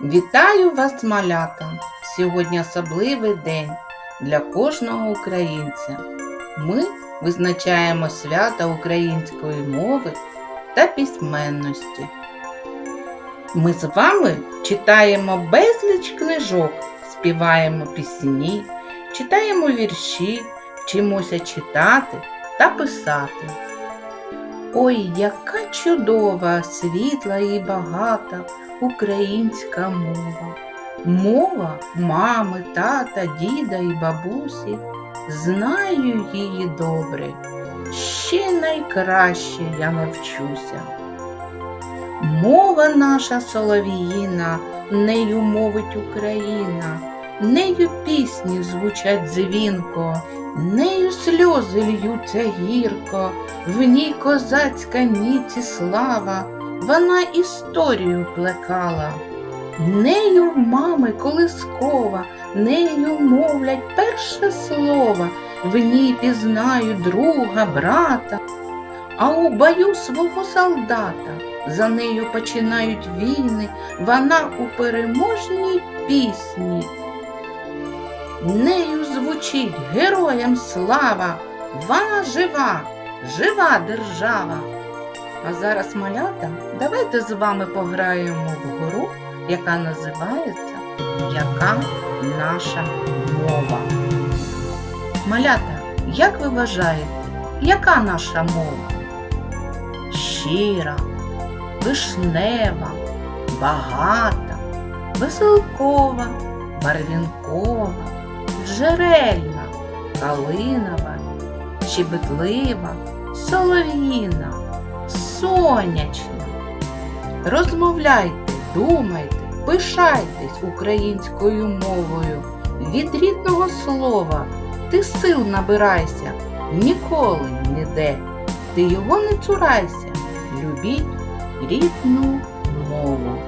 Вітаю вас, малята! Сьогодні особливий день для кожного українця. Ми визначаємо свята української мови та письменності. Ми з вами читаємо безліч книжок, співаємо пісні, читаємо вірші, вчимося читати та писати. Ой, яка чудова, світла і багата українська мова. Мова мами, тата, діда і бабусі. Знаю її добре, ще найкраще я навчуся. Мова наша солов'їна, нею мовить Україна, нею пісні звучать дзвінко, нею сльози льються гірко, в ній козацька ніці слава, вона історію плекала. Нею мами колискова, нею мовлять перше слово, в ній пізнають друга, брата, а у бою свого солдата за нею починають війни, вона у переможній пісні. Нею звучить героям слава, вона жива, жива держава. А зараз, малята, давайте з вами пограємо в гру, яка називається Яка наша мова? Малята, як ви вважаєте, яка наша мова? Щира, вишнева, багата, веселкова, барвінкова, джерельна, калинова, щебетлива, солов'їна, сонячна. Розмовляйте, думайте, пишайтесь українською мовою. Від рідного слова ти сил набирайся, ніколи ніде. Ти його не цурайся, любіть рідну мову.